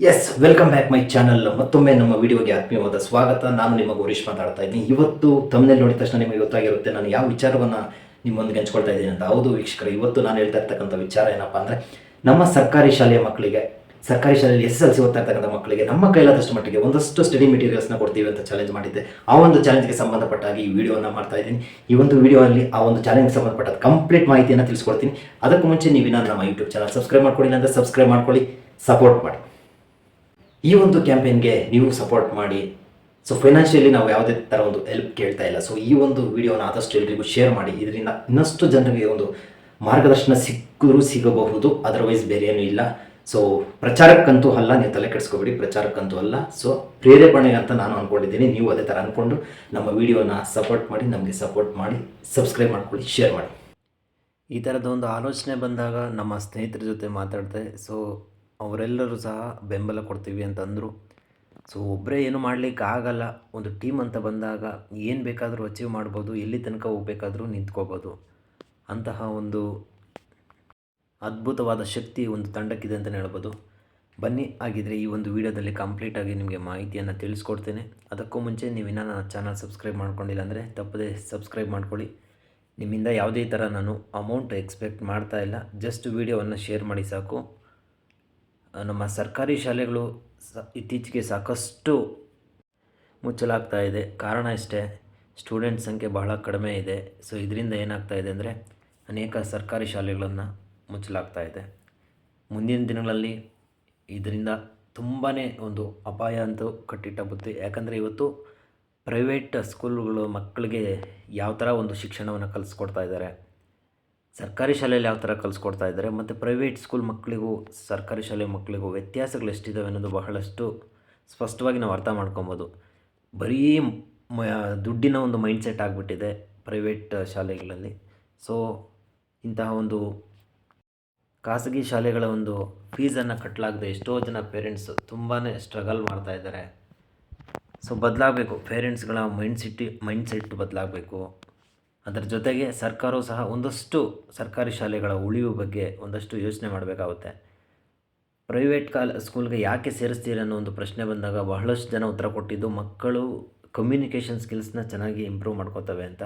Yes welcome back my channel ಮತ್ತೊಮ್ಮೆ ನಮ್ಮ ವಿಡಿಯೋಗೆ ಆತ್ಮೀಯವಾದ ಸ್ವಾಗತ. ನಾನು ನಿಮ್ಮ ಗೌರೀಶ್ ಮಾತಾಡ್ತಾ ಇದ್ದೀನಿ. ಇವತ್ತು ತಮ್ಮನೇಲಿ ನೋಡಿದ ತಕ್ಷಣ ನಿಮಗೆ ಗೊತ್ತಾಗಿರುತ್ತೆ ನಾನು ಯಾವ ವಿಚಾರವನ್ನು ನಿಮ್ಮೊಂದಿಗೆ ಹಂಚ್ಕೊಳ್ತಾ ಇದ್ದೀನಿ ಅಂತ. ಹೌದು ವೀಕ್ಷಕರು, ಇವತ್ತು ನಾನು ಹೇಳ್ತಾ ಇರ್ತಕ್ಕಂಥ ವಿಚಾರ ಏನಪ್ಪ ಅಂದರೆ, ನಮ್ಮ ಸರ್ಕಾರಿ ಶಾಲೆಯ ಮಕ್ಕಳಿಗೆ, ಸರ್ಕಾರಿ ಶಾಲೆಯಲ್ಲಿ ಎಸ್ ಎಲ್ ಸಿ ಓದ್ತಾ ಮಕ್ಕಳಿಗೆ ನಮ್ಮ ಕೈಲಾದಷ್ಟು ಮಟ್ಟಿಗೆ ಒಂದಷ್ಟು ಸ್ಟಡಿ ಮೆಟೀರಿಯಲ್ಸ್ನ ಕೊಡ್ತೀವಿ ಅಂತ ಚಾಲೆಂಜ್ ಮಾಡಿದ್ದೆ. ಆ ಒಂದು ಚಾಲೆಂಜ್ಗೆ ಸಂಬಂಧಪಟ್ಟಾಗಿ ಈ ವಿಡಿಯೋನ ಮಾಡ್ತಾ ಇದ್ದೀನಿ. ಈ ಒಂದು ವಿಡಿಯೋಲ್ಲಿ ಆ ಒಂದು ಚಾಲೆಂಜ್ಗೆ ಸಂಬಂಧಪಟ್ಟ ಕಂಪ್ಲೀಟ್ ಮಾಹಿತಿಯನ್ನು ತಿಳಿಸ್ಕೊಡ್ತೀನಿ. ಅದಕ್ಕೂ ಮುಂಚೆ ನೀವು ನಮ್ಮ ಯೂಟ್ಯೂಬ್ ಚಾನಲ್ ಸಬ್ಸ್ಕ್ರೈಬ್ ಮಾಡ್ಕೊಳ್ಳಿ ಅಂದರೆ ಸಬ್ಸ್ಕ್ರೈಬ್ ಮಾಡ್ಕೊಳ್ಳಿ ಸಪೋರ್ಟ್ ಮಾಡಿ. ಈ ಒಂದು ಕ್ಯಾಂಪೇನ್ಗೆ ನೀವು ಸಪೋರ್ಟ್ ಮಾಡಿ. ಸೊ ಫೈನಾನ್ಷಿಯಲಿ ನಾವು ಯಾವುದೇ ಥರ ಒಂದು ಹೆಲ್ಪ್ ಕೇಳ್ತಾ ಇಲ್ಲ. ಸೊ ಈ ಒಂದು ವಿಡಿಯೋನ ಆದಷ್ಟು ಎಲ್ರಿಗೂ ಶೇರ್ ಮಾಡಿ. ಇದರಿಂದ ಇನ್ನಷ್ಟು ಜನರಿಗೆ ಒಂದು ಮಾರ್ಗದರ್ಶನ ಸಿಕ್ಕರೂ ಸಿಗಬಹುದು. ಅದರ್ವೈಸ್ ಬೇರೆ ಏನೂ ಇಲ್ಲ. ಸೊ ಪ್ರಚಾರಕ್ಕಂತೂ ಅಲ್ಲ. ನೀವು ತಲೆ ಕೆಡಿಸ್ಕೋಬೇಡಿ. ಪ್ರಚಾರಕ್ಕಂತೂ ಅಲ್ಲ. ಸೊ ಪ್ರೇರೇಪಣೆ ಅಂತ ನಾನು ಅಂದ್ಕೊಂಡಿದ್ದೀನಿ ನೀವು ಅದೇ ಥರ ಅಂದ್ಕೊಂಡು ನಮ್ಮ ವಿಡಿಯೋನ ಸಪೋರ್ಟ್ ಮಾಡಿ, ನಮಗೆ ಸಪೋರ್ಟ್ ಮಾಡಿ ಸಬ್ಸ್ಕ್ರೈಬ್ ಮಾಡ್ಕೊಳ್ಳಿ ಶೇರ್ ಮಾಡಿ. ಈ ಥರದ ಒಂದು ಆಲೋಚನೆ ಬಂದಾಗ ನಮ್ಮ ಸ್ನೇಹಿತರ ಜೊತೆ ಮಾತಾಡಿದೆ. ಸೊ ಅವರೆಲ್ಲರೂ ಸಹ ಬೆಂಬಲ ಕೊಡ್ತೀವಿ ಅಂತ ಅಂದರು ಸೊ ಒಬ್ಬರೇ ಏನು ಮಾಡಲಿಕ್ಕೆ ಆಗಲ್ಲ. ಒಂದು ಟೀಮ್ ಅಂತ ಬಂದಾಗ ಏನು ಬೇಕಾದರೂ ಅಚೀವ್ ಮಾಡ್ಬೋದು, ಎಲ್ಲಿ ತನಕ ಹೋಗ್ಬೇಕಾದ್ರೂ ನಿಂತ್ಕೋಬೋದು. ಅಂತಹ ಒಂದು ಅದ್ಭುತವಾದ ಶಕ್ತಿ ಒಂದು ತಂಡಕ್ಕಿದೆ ಅಂತಲೇ ಹೇಳ್ಬೋದು. ಬನ್ನಿ ಆಗಿದ್ದರೆ ಈ ಒಂದು ವಿಡಿಯೋದಲ್ಲಿ ಕಂಪ್ಲೀಟಾಗಿ ನಿಮಗೆ ಮಾಹಿತಿಯನ್ನು ತಿಳಿಸ್ಕೊಡ್ತೇನೆ. ಅದಕ್ಕೂ ಮುಂಚೆ ನೀವು ಇನ್ನೂ ನನ್ನ ಚಾನಲ್ ಸಬ್ಸ್ಕ್ರೈಬ್ ಮಾಡ್ಕೊಂಡಿಲ್ಲ ಅಂದರೆ ತಪ್ಪದೇ ಸಬ್ಸ್ಕ್ರೈಬ್ ಮಾಡ್ಕೊಳ್ಳಿ. ನಿಮ್ಮಿಂದ ಯಾವುದೇ ಥರ ನಾನು ಅಮೌಂಟ್ ಎಕ್ಸ್ಪೆಕ್ಟ್ ಮಾಡ್ತಾ ಇಲ್ಲ. ಜಸ್ಟ್ ವಿಡಿಯೋವನ್ನು ಶೇರ್ ಮಾಡಿ ಸಾಕು. ನಮ್ಮ ಸರ್ಕಾರಿ ಶಾಲೆಗಳು ಸ ಇತ್ತೀಚೆಗೆ ಸಾಕಷ್ಟು ಮುಚ್ಚಲಾಗ್ತಾ ಇದೆ. ಕಾರಣ ಇಷ್ಟೇ, ಸ್ಟೂಡೆಂಟ್ ಸಂಖ್ಯೆ ಬಹಳ ಕಡಿಮೆ ಇದೆ. ಸೊ, ಇದರಿಂದ ಏನಾಗ್ತಾ ಇದೆ ಅಂದರೆ ಅನೇಕ ಸರ್ಕಾರಿ ಶಾಲೆಗಳನ್ನು ಮುಚ್ಚಲಾಗ್ತಾ ಇದೆ. ಮುಂದಿನ ದಿನಗಳಲ್ಲಿ ಇದರಿಂದ ತುಂಬಾ ಒಂದು ಅಪಾಯ ಅಂತೂ ಕಟ್ಟಿಟ್ಟ ಬುತ್ತಿ. ಯಾಕಂದರೆ ಇವತ್ತು ಪ್ರೈವೇಟ್ ಸ್ಕೂಲ್ಗಳು ಮಕ್ಕಳಿಗೆ ಯಾವ ಥರ ಒಂದು ಶಿಕ್ಷಣವನ್ನು ಕಲಿಸ್ಕೊಡ್ತಾ ಇದ್ದಾರೆ. ಸರ್ಕಾರಿ ಶಾಲೆಯಲ್ಲಿ ಯಾವ ಥರ ಕಲಿಸ್ಕೊಡ್ತಾ ಇದ್ದಾರೆ ಮತ್ತು ಪ್ರೈವೇಟ್ ಸ್ಕೂಲ್ ಮಕ್ಕಳಿಗೂ ಸರ್ಕಾರಿ ಶಾಲೆ ಮಕ್ಕಳಿಗೂ ವ್ಯತ್ಯಾಸಗಳು ಎಷ್ಟಿದ್ದಾವೆ ಅನ್ನೋದು ಬಹಳಷ್ಟು ಸ್ಪಷ್ಟವಾಗಿ ನಾವು ಅರ್ಥ ಮಾಡ್ಕೊಬೋದು. ಬರೀ ಮ, ದುಡ್ಡಿನ ಒಂದು ಮೈಂಡ್ಸೆಟ್ ಆಗಿಬಿಟ್ಟಿದೆ ಪ್ರೈವೇಟ್ ಶಾಲೆಗಳಲ್ಲಿ. ಸೊ ಇಂತಹ ಒಂದು ಖಾಸಗಿ ಶಾಲೆಗಳ ಒಂದು ಫೀಸನ್ನು ಕಟ್ಟಲಾಗದೆ ಎಷ್ಟೋ ಜನ ಪೇರೆಂಟ್ಸ್ ತುಂಬಾ ಸ್ಟ್ರಗಲ್ ಮಾಡ್ತಾ ಇದ್ದಾರೆ. ಸೊ ಬದಲಾಗಬೇಕು. ಪೇರೆಂಟ್ಸ್ಗಳ ಮೈಂಡ್ ಮೈಂಡ್ಸೆಟ್ ಮೈಂಡ್ ಸೆಟ್ ಬದಲಾಗಬೇಕು. ಅದರ ಜೊತೆಗೆ ಸರ್ಕಾರವು ಸಹ ಒಂದಷ್ಟು ಸರ್ಕಾರಿ ಶಾಲೆಗಳ ಉಳಿವು ಬಗ್ಗೆ ಒಂದಷ್ಟು ಯೋಚನೆ ಮಾಡಬೇಕಾಗುತ್ತೆ. ಪ್ರೈವೇಟ್ ಕಾಲ್, ಸ್ಕೂಲ್ಗೆ ಯಾಕೆ ಸೇರಿಸ್ತೀರಿ ಅನ್ನೋ ಒಂದು ಪ್ರಶ್ನೆ ಬಂದಾಗ ಬಹಳಷ್ಟು ಜನ ಉತ್ತರ ಕೊಟ್ಟಿದ್ದು ಮಕ್ಕಳು ಕಮ್ಯುನಿಕೇಷನ್ ಸ್ಕಿಲ್ಸ್ನ ಚೆನ್ನಾಗಿ ಇಂಪ್ರೂವ್ ಮಾಡ್ಕೋತವೆ ಅಂತ.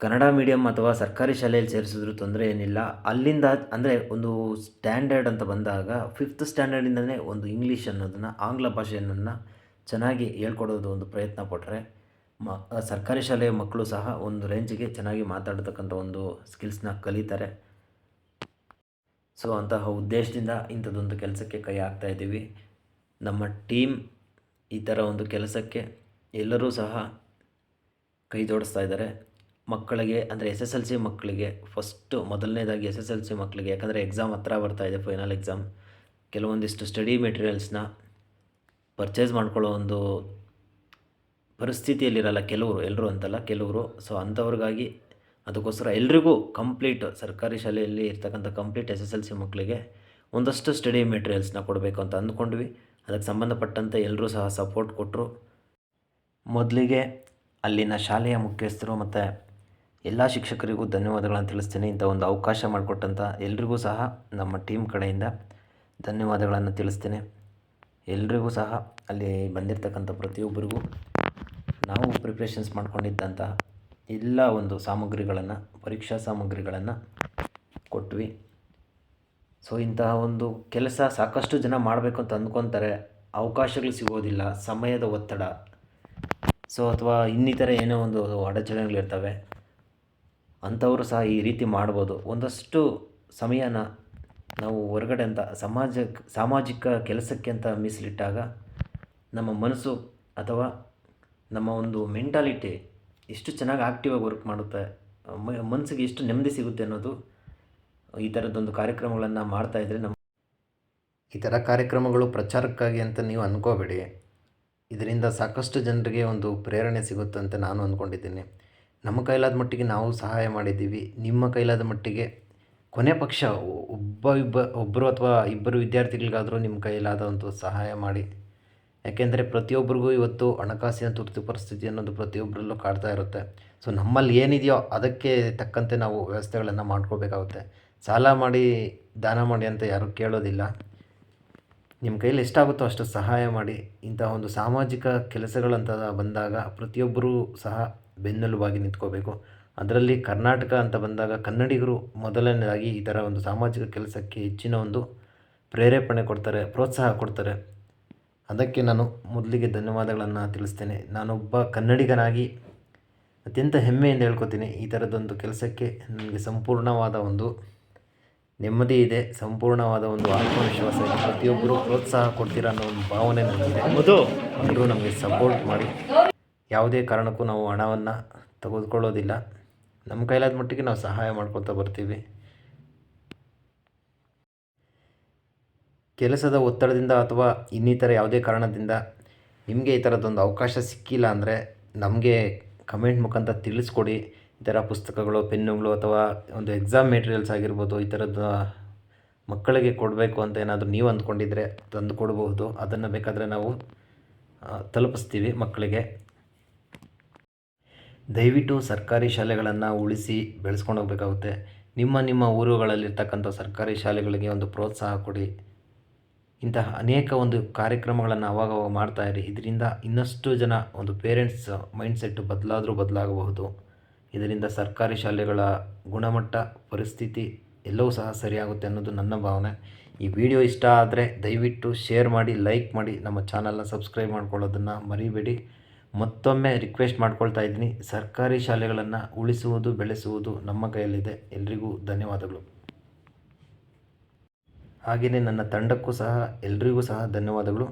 ಕನ್ನಡ ಮೀಡಿಯಮ್ ಅಥವಾ ಸರ್ಕಾರಿ ಶಾಲೆಯಲ್ಲಿ ಸೇರಿಸಿದ್ರು ತೊಂದರೆ ಏನಿಲ್ಲ. ಅಲ್ಲಿಂದ ಅಂದರೆ ಒಂದು ಸ್ಟ್ಯಾಂಡರ್ಡ್ ಅಂತ ಬಂದಾಗ ಫಿಫ್ತ್ ಸ್ಟ್ಯಾಂಡರ್ಡಿಂದನೇ ಒಂದು ಇಂಗ್ಲೀಷ್ ಅನ್ನೋದನ್ನು, ಆಂಗ್ಲ ಭಾಷೆಯನ್ನು ಚೆನ್ನಾಗಿ ಹೇಳ್ಕೊಡೋದು ಒಂದು ಪ್ರಯತ್ನ ಪಟ್ಟರೆ ಮ ಸರ್ಕಾರಿ ಶಾಲೆಯ ಮಕ್ಕಳು ಸಹ ಒಂದು ರೇಂಜಿಗೆ ಚೆನ್ನಾಗಿ ಮಾತಾಡತಕ್ಕಂಥ ಒಂದು ಸ್ಕಿಲ್ಸ್ನ ಕಲಿತಾರೆ. ಸೊ, ಅಂತಹ ಉದ್ದೇಶದಿಂದ ಇಂಥದ್ದೊಂದು ಕೆಲಸಕ್ಕೆ ಕೈ ಹಾಕ್ತಾ ಇದ್ದೀವಿ. ನಮ್ಮ ಟೀಮ್ ಈ ಥರ ಒಂದು ಕೆಲಸಕ್ಕೆ ಎಲ್ಲರೂ ಸಹ ಕೈ ಜೋಡಿಸ್ತಾ ಇದ್ದಾರೆ. ಮಕ್ಕಳಿಗೆ, ಅಂದರೆ ಎಸ್ ಎಸ್ ಎಲ್ ಸಿ ಮಕ್ಕಳಿಗೆ ಫಸ್ಟು, ಮೊದಲನೇದಾಗಿ ಎಸ್ ಎಸ್ ಎಲ್ ಸಿ ಮಕ್ಕಳಿಗೆ, ಯಾಕಂದರೆ ಎಕ್ಸಾಮ್ ಹತ್ರ ಬರ್ತಾ ಇದೆ, ಫೈನಲ್ ಎಕ್ಸಾಮ್. ಕೆಲವೊಂದಿಷ್ಟು ಸ್ಟಡಿ ಮೆಟೀರಿಯಲ್ಸ್ನ ಪರ್ಚೇಸ್ ಮಾಡ್ಕೊಳ್ಳೋ ಒಂದು ಪರಿಸ್ಥಿತಿಯಲ್ಲಿರಲ್ಲ ಕೆಲವರು ಎಲ್ಲರೂ ಅಂತಲ್ಲ ಕೆಲವರು. ಸೊ ಅಂಥವ್ರಿಗಾಗಿ ಅದಕ್ಕೋಸ್ಕರ ಎಲ್ರಿಗೂ ಕಂಪ್ಲೀಟ್ ಸರ್ಕಾರಿ ಶಾಲೆಯಲ್ಲಿ ಇರ್ತಕ್ಕಂಥ complete S S L C ಮಕ್ಕಳಿಗೆ ಒಂದಷ್ಟು ಸ್ಟಡಿ ಮೆಟೀರಿಯಲ್ಸ್ನ ಕೊಡಬೇಕು ಅಂತ ಅಂದ್ಕೊಂಡ್ವಿ. ಅದಕ್ಕೆ ಸಂಬಂಧಪಟ್ಟಂತೆ ಎಲ್ಲರೂ ಸಹ ಸಪೋರ್ಟ್ ಕೊಟ್ಟರು ಮೊದಲಿಗೆ ಅಲ್ಲಿನ ಶಾಲೆಯ ಮುಖ್ಯಸ್ಥರು ಮತ್ತು ಎಲ್ಲ ಶಿಕ್ಷಕರಿಗೂ ಧನ್ಯವಾದಗಳನ್ನು ತಿಳಿಸ್ತೀನಿ. ಇಂಥ ಒಂದು ಅವಕಾಶ ಮಾಡಿಕೊಟ್ಟಂಥ ಎಲ್ರಿಗೂ ಸಹ ನಮ್ಮ ಟೀಮ್ ಕಡೆಯಿಂದ ಧನ್ಯವಾದಗಳನ್ನು ತಿಳಿಸ್ತೀನಿ. ಎಲ್ರಿಗೂ ಸಹ ಅಲ್ಲಿ ಬಂದಿರತಕ್ಕಂಥ ಪ್ರತಿಯೊಬ್ಬರಿಗೂ ನಾವು ಪ್ರಿಪ್ರೇಷನ್ಸ್ ಮಾಡ್ಕೊಂಡಿದ್ದಂಥ ಎಲ್ಲ ಒಂದು ಸಾಮಗ್ರಿಗಳನ್ನು, ಪರೀಕ್ಷಾ ಸಾಮಗ್ರಿಗಳನ್ನು ಕೊಟ್ವಿ. ಸೊ ಇಂತಹ ಒಂದು ಕೆಲಸ ಸಾಕಷ್ಟು ಜನ ಮಾಡಬೇಕು ಅಂತ ಅಂದ್ಕೊತಾರೆ. ಅವಕಾಶಗಳು ಸಿಗೋದಿಲ್ಲ, ಸಮಯದ ಒತ್ತಡ. ಸೊ ಅಥವಾ ಇನ್ನಿತರ ಏನೋ ಒಂದು ಅಡಚಣೆಗಳಿರ್ತವೆ ಅಂಥವರು ಸಹ ಈ ರೀತಿ ಮಾಡ್ಬೋದು. ಒಂದಷ್ಟು ಸಮಯನ ನಾವು ಹೊರಗಡೆ ಅಂತ ಸಮಾಜ, ಸಾಮಾಜಿಕ ಕೆಲಸಕ್ಕೆ ಅಂತ ಮೀಸಲಿಟ್ಟಾಗ ನಮ್ಮ ಮನಸ್ಸು ಅಥವಾ ನಮ್ಮ ಒಂದು ಮೆಂಟಾಲಿಟಿ ಎಷ್ಟು ಚೆನ್ನಾಗಿ ಆ್ಯಕ್ಟಿವಾಗಿ ವರ್ಕ್ ಮಾಡುತ್ತೆ ಮನಸ್ಸಿಗೆ ಎಷ್ಟು ನೆಮ್ಮದಿ ಸಿಗುತ್ತೆ ಅನ್ನೋದು ಈ ಥರದ್ದೊಂದು ಕಾರ್ಯಕ್ರಮಗಳನ್ನು ಮಾಡ್ತಾಯಿದ್ರೆ ನಮ್ಮ ಈ ಥರ ಕಾರ್ಯಕ್ರಮಗಳು ಪ್ರಚಾರಕ್ಕಾಗಿ ಅಂತ ನೀವು ಅಂದ್ಕೋಬೇಡಿ ಇದರಿಂದ ಸಾಕಷ್ಟು ಜನರಿಗೆ ಒಂದು ಪ್ರೇರಣೆ ಸಿಗುತ್ತೆ ಅಂತ ನಾನು ಅಂದ್ಕೊಂಡಿದ್ದೀನಿ ನಮ್ಮ ಕೈಲಾದ ಮಟ್ಟಿಗೆ ನಾವು ಸಹಾಯ ಮಾಡಿದ್ದೀವಿ. ನಿಮ್ಮ ಕೈಲಾದ ಮಟ್ಟಿಗೆ ಕೊನೆ ಪಕ್ಷ ಒಬ್ಬ ಇಬ್ಬ ಒಬ್ಬರು ಅಥವಾ ಇಬ್ಬರು ವಿದ್ಯಾರ್ಥಿಗಳಿಗಾದರೂ ನಿಮ್ಮ ಕೈಲಾದ ಒಂದು ಸಹಾಯ ಮಾಡಿ. ಯಾಕೆಂದರೆ ಪ್ರತಿಯೊಬ್ಬರಿಗೂ ಇವತ್ತು ಹಣಕಾಸಿನ ತುರ್ತು ಪರಿಸ್ಥಿತಿ ಅನ್ನೋದು ಪ್ರತಿಯೊಬ್ಬರಲ್ಲೂ ಕಾಡ್ತಾ ಇರುತ್ತೆ. ಸೊ ನಮ್ಮಲ್ಲಿ ಏನಿದೆಯೋ ಅದಕ್ಕೆ ತಕ್ಕಂತೆ ನಾವು ವ್ಯವಸ್ಥೆಗಳನ್ನು ಮಾಡ್ಕೋಬೇಕಾಗುತ್ತೆ ಸಾಲ ಮಾಡಿ ದಾನ ಮಾಡಿ ಅಂತ ಯಾರೂ ಕೇಳೋದಿಲ್ಲ. ನಿಮ್ಮ ಕೈಯಲ್ಲಿ ಎಷ್ಟಾಗುತ್ತೋ ಅಷ್ಟು ಸಹಾಯ ಮಾಡಿ. ಇಂತಹ ಒಂದು ಸಾಮಾಜಿಕ ಕೆಲಸಗಳಂತ ಬಂದಾಗ ಪ್ರತಿಯೊಬ್ಬರೂ ಸಹ ಬೆನ್ನೆಲುಬಾಗಿ ನಿಂತ್ಕೋಬೇಕು. ಅದರಲ್ಲಿ ಕರ್ನಾಟಕ ಅಂತ ಬಂದಾಗ ಕನ್ನಡಿಗರು ಮೊದಲನೇದಾಗಿ ಈ ಥರ ಒಂದು ಸಾಮಾಜಿಕ ಕೆಲಸಕ್ಕೆ ಹೆಚ್ಚಿನ ಒಂದು ಪ್ರೇರೇಪಣೆ ಕೊಡ್ತಾರೆ, ಪ್ರೋತ್ಸಾಹ ಕೊಡ್ತಾರೆ. ಅದಕ್ಕೆ ನಾನು ಮೊದಲಿಗೆ ಧನ್ಯವಾದಗಳನ್ನು ತಿಳಿಸ್ತೇನೆ. ನಾನೊಬ್ಬ ಕನ್ನಡಿಗನಾಗಿ ಅತ್ಯಂತ ಹೆಮ್ಮೆಯಿಂದ ಹೇಳ್ಕೊತೀನಿ ಈ ಥರದ್ದೊಂದು ಕೆಲಸಕ್ಕೆ ನನಗೆ ಸಂಪೂರ್ಣವಾದ ಒಂದು ನೆಮ್ಮದಿ ಇದೆ ಸಂಪೂರ್ಣವಾದ ಒಂದು ಆತ್ಮವಿಶ್ವಾಸ ಇದೆ. ಪ್ರತಿಯೊಬ್ಬರು ಪ್ರೋತ್ಸಾಹ ಕೊಡ್ತೀರಾ ಅನ್ನೋ ಒಂದು ಭಾವನೆ ನನಗಿದೆ. ಎಲ್ಲರೂ ನಮಗೆ ಸಪೋರ್ಟ್ ಮಾಡಿ. ಯಾವುದೇ ಕಾರಣಕ್ಕೂ ನಾವು ಹಣವನ್ನು ತೆಗೆದುಕೊಳ್ಳೋದಿಲ್ಲ. ನಮ್ಮ ಕೈಲಾದ ಮಟ್ಟಿಗೆ ನಾವು ಸಹಾಯ ಮಾಡ್ಕೊತಾ ಬರ್ತೀವಿ. ಕೆಲಸದ ಒತ್ತಡದಿಂದ ಅಥವಾ ಇನ್ನಿತರ ಯಾವುದೇ ಕಾರಣದಿಂದ ನಿಮಗೆ ಈ ಥರದ್ದೊಂದು ಅವಕಾಶ ಸಿಕ್ಕಿಲ್ಲ ಅಂದರೆ ನಮಗೆ ಕಮೆಂಟ್ ಮುಖಾಂತರ ತಿಳಿಸ್ಕೊಡಿ. ಈ ಥರ ಪುಸ್ತಕಗಳು, ಪೆನ್ನುಗಳು ಅಥವಾ ಒಂದು ಎಕ್ಸಾಮ್ ಮೆಟೀರಿಯಲ್ಸ್ ಆಗಿರ್ಬೋದು, ಈ ಥರದ್ದು ಮಕ್ಕಳಿಗೆ ಕೊಡಬೇಕು ಅಂತ ಏನಾದರೂ ನೀವು ಅಂದ್ಕೊಂಡಿದ್ರೆ ತಂದು ಕೊಡಬಹುದು ಅದನ್ನು ಬೇಕಾದರೆ ನಾವು ತಲುಪಿಸ್ತೀವಿ ಮಕ್ಕಳಿಗೆ. ದಯವಿಟ್ಟು ಸರ್ಕಾರಿ ಶಾಲೆಗಳನ್ನು ಉಳಿಸಿ ಬೆಳೆಸ್ಕೊಂಡು ಹೋಗಬೇಕಾಗುತ್ತೆ. ನಿಮ್ಮ ನಿಮ್ಮ ಊರುಗಳಲ್ಲಿರ್ತಕ್ಕಂಥ ಸರ್ಕಾರಿ ಶಾಲೆಗಳಿಗೆ ಒಂದು ಪ್ರೋತ್ಸಾಹ ಕೊಡಿ. ಇಂತಹ ಅನೇಕ ಒಂದು ಕಾರ್ಯಕ್ರಮಗಳನ್ನು ಅವಾಗವಾಗ ಮಾಡ್ತಾ ಇರಿ. ಇದರಿಂದ ಇನ್ನಷ್ಟು ಜನ ಒಂದು ಪೇರೆಂಟ್ಸ್ ಮೈಂಡ್ಸೆಟ್ ಬದಲಾದರೂ ಬದಲಾಗಬಹುದು. ಇದರಿಂದ ಸರ್ಕಾರಿ ಶಾಲೆಗಳ ಗುಣಮಟ್ಟ, ಪರಿಸ್ಥಿತಿ ಎಲ್ಲವೂ ಸಹ ಸರಿಯಾಗುತ್ತೆ ಅನ್ನೋದು ನನ್ನ ಭಾವನೆ. ಈ ವಿಡಿಯೋ ಇಷ್ಟ ಆದರೆ ದಯವಿಟ್ಟು ಶೇರ್ ಮಾಡಿ ಲೈಕ್ ಮಾಡಿ, ನಮ್ಮ ಚಾನಲ್ನ ಸಬ್ಸ್ಕ್ರೈಬ್ ಮಾಡ್ಕೊಳ್ಳೋದನ್ನು ಮರಿಬೇಡಿ. ಮತ್ತೊಮ್ಮೆ ರಿಕ್ವೆಸ್ಟ್ ಮಾಡ್ಕೊಳ್ತಾ ಇದ್ದೀನಿ. ಸರ್ಕಾರಿ ಶಾಲೆಗಳನ್ನು ಉಳಿಸುವುದು, ಬೆಳೆಸುವುದು ನಮ್ಮ ಕೈಯಲ್ಲಿದೆ. ಎಲ್ರಿಗೂ ಧನ್ಯವಾದಗಳು. ಹಾಗೆಯೇ ನನ್ನ ತಂಡಕ್ಕೂ ಸಹ ಎಲ್ರಿಗೂ ಸಹ ಧನ್ಯವಾದಗಳು.